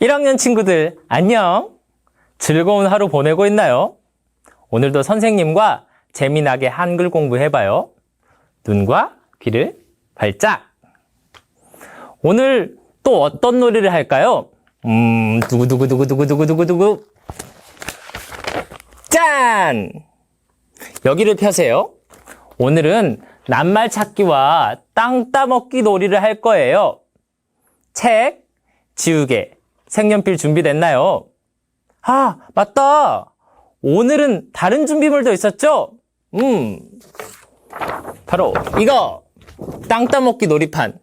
1학년 친구들, 안녕! 즐거운 하루 보내고 있나요? 오늘도 선생님과 재미나게 한글 공부해봐요. 눈과 귀를 발짝! 오늘 또 어떤 놀이를 할까요? 음, 두구두구두구두구두구두구두구. 짠! 여기를 펴세요. 오늘은 낱말 찾기와 땅 따먹기 놀이를 할 거예요. 책, 지우개, 색연필 준비됐나요? 아, 맞다. 오늘은 다른 준비물도 있었죠? 음. 바로 이거. 땅 따먹기 놀이판.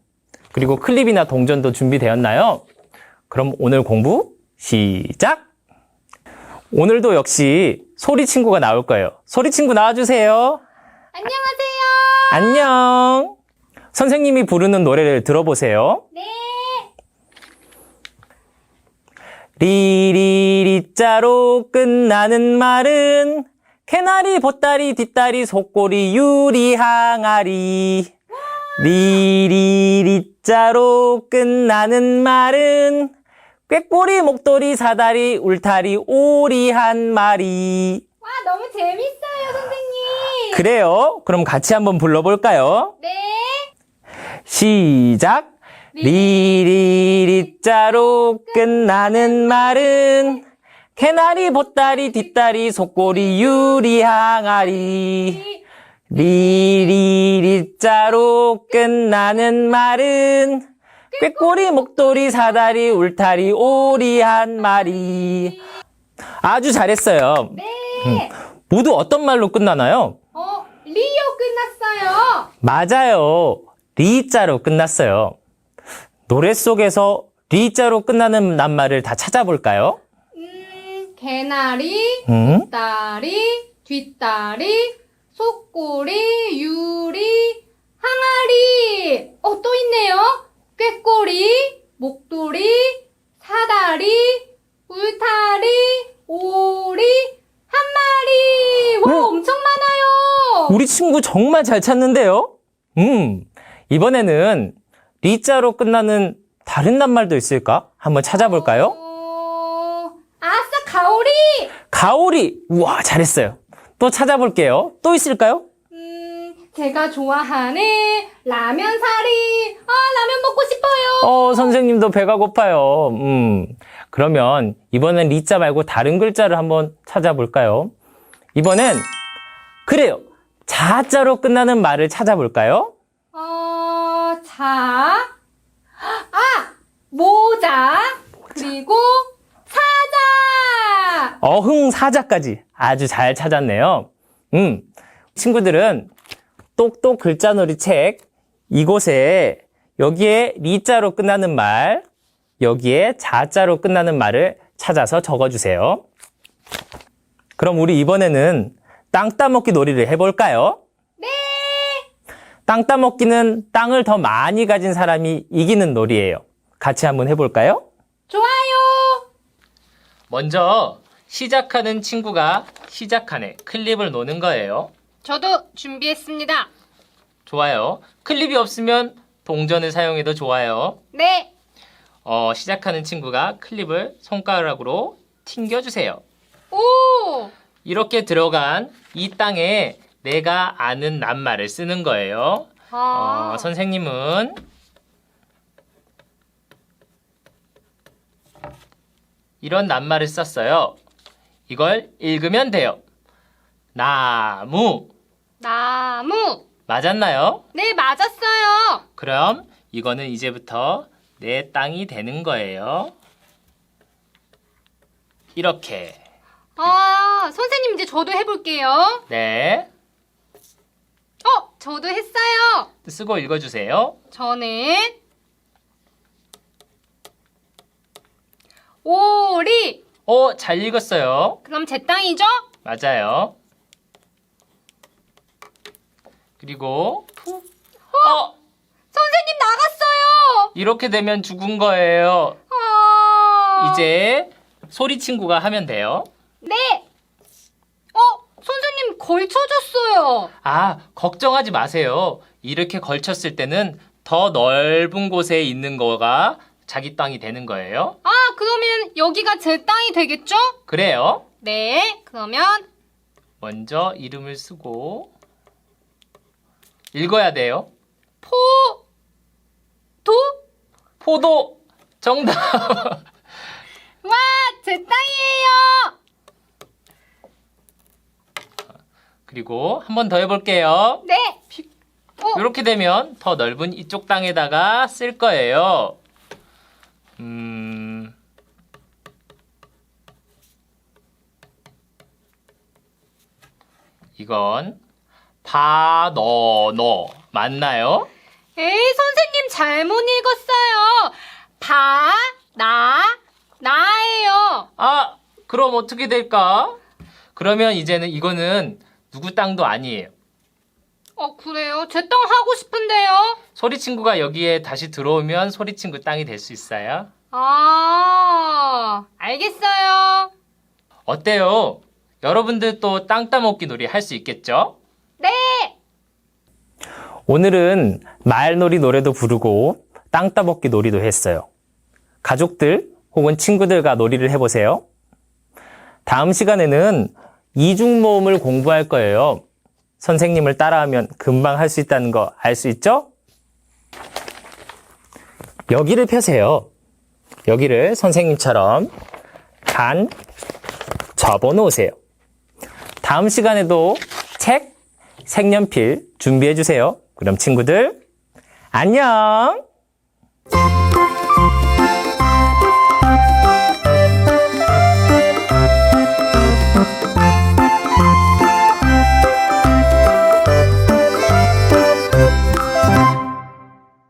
그리고 클립이나 동전도 준비되었나요? 그럼 오늘 공부 시작! 오늘도 역시 소리 친구가 나올 거예요. 소리 친구 나와주세요. 안녕하세요. 안녕. 선생님이 부르는 노래를 들어보세요. 네. 리리리자로 끝나는 말은 개나리, 보따리, 뒷다리, 속꼬리, 유리, 항아리. 리리리자로 끝나는 말은 꾀꼬리, 목도리, 사다리, 울타리, 오리 한 마리. 와, 너무 재밌어요, 선생님. 그래요? 그럼 같이 한번 불러볼까요? 네. 시작! 리리리자로 끝나는 말은 개나리, 보따리, 뒷다리, 속꼬리, 유리, 항아리. 리리리자로 끝나는 말은 꾀꼬리, 목도리, 사다리, 울타리, 오리 한 마리. 아주 잘했어요. 네. 모두 어떤 말로 끝나나요? 어, 리오 끝났어요. 맞아요. 리자로 끝났어요. 노래 속에서 리자로 끝나는 낱말을 다 찾아볼까요? 음, 개나리, 음? 다리, 뒷다리, 속꼬리, 유리, 항아리. 어, 또 있네요. 꾀꼬리, 목도리, 사다리, 울타리, 오리, 한 마리. 와, 음. 엄청 많아요. 우리 친구 정말 잘 찾는데요? 음, 이번에는 리자로 끝나는 다른 낱말도 있을까? 한번 찾아볼까요? 어, 아싸, 가오리! 가오리! 우와, 잘했어요. 또 찾아볼게요. 또 있을까요? 음, 제가 좋아하는 라면 사리. 아, 라면 먹고 싶어요. 어, 선생님도 배가 고파요. 음, 그러면 이번엔 리자 말고 다른 글자를 한번 찾아볼까요? 이번엔, 그래요. 자자로 끝나는 말을 찾아볼까요? 어, 자. 아, 모자. 그리고 사자. 어흥 사자까지 아주 잘 찾았네요. 음, 친구들은 똑똑 글자놀이 책 이곳에 여기에 리자로 끝나는 말, 여기에 자자로 끝나는 말을 찾아서 적어주세요. 그럼 우리 이번에는 땅 따먹기 놀이를 해볼까요? 네. 땅 따먹기는 땅을 더 많이 가진 사람이 이기는 놀이예요. 같이 한번 해볼까요? 좋아요. 먼저 시작하는 친구가 시작하네 클립을 노는 거예요. 저도 준비했습니다. 좋아요. 클립이 없으면 동전을 사용해도 좋아요. 네. 어, 시작하는 친구가 클립을 손가락으로 튕겨주세요. 오. 이렇게 들어간 이 땅에 내가 아는 낱말을 쓰는 거예요. 아. 어, 선생님은 이런 낱말을 썼어요. 이걸 읽으면 돼요. 나무. 나무. 맞았나요? 네, 맞았어요. 그럼 이거는 이제부터 내 땅이 되는 거예요. 이렇게. 아, 선생님 이제 저도 해볼게요. 네. 어, 저도 했어요. 쓰고 읽어주세요. 저는 오리. 오, 잘 읽었어요. 그럼 제 땅이죠? 맞아요. 그리고, 어, 선생님 나갔어요. 이렇게 되면 죽은 거예요. 아. 이제 소리 친구가 하면 돼요. 네. 걸쳐줬어요. 아, 걱정하지 마세요. 이렇게 걸쳤을 때는 더 넓은 곳에 있는 거가 자기 땅이 되는 거예요. 아, 그러면 여기가 제 땅이 되겠죠? 그래요. 네, 그러면 먼저 이름을 쓰고 읽어야 돼요. 포, 도? 포도 정답. 와, 제 땅이에요! 그리고 한 번 더 해볼게요. 네! 어, 이렇게 되면 더 넓은 이쪽 땅에다가 쓸 거예요. 음, 이건 바너너 맞나요? 에이, 선생님 잘못 읽었어요. 바, 나, 나예요. 아, 그럼 어떻게 될까? 그러면 이제는 이거는 누구 땅도 아니에요. 어, 그래요? 제 땅 하고 싶은데요? 소리 친구가 여기에 다시 들어오면 소리 친구 땅이 될 수 있어요. 아, 알겠어요. 어때요? 여러분들 또 땅 따먹기 놀이 할 수 있겠죠? 네! 오늘은 말놀이 노래도 부르고 땅 따먹기 놀이도 했어요. 가족들 혹은 친구들과 놀이를 해보세요. 다음 시간에는 이중 모음을 공부할 거예요. 선생님을 따라하면 금방 할 수 있다는 거 알 수 있죠? 여기를 펴세요. 여기를 선생님처럼 간 접어 놓으세요. 다음 시간에도 책, 색연필 준비해 주세요. 그럼 친구들, 안녕!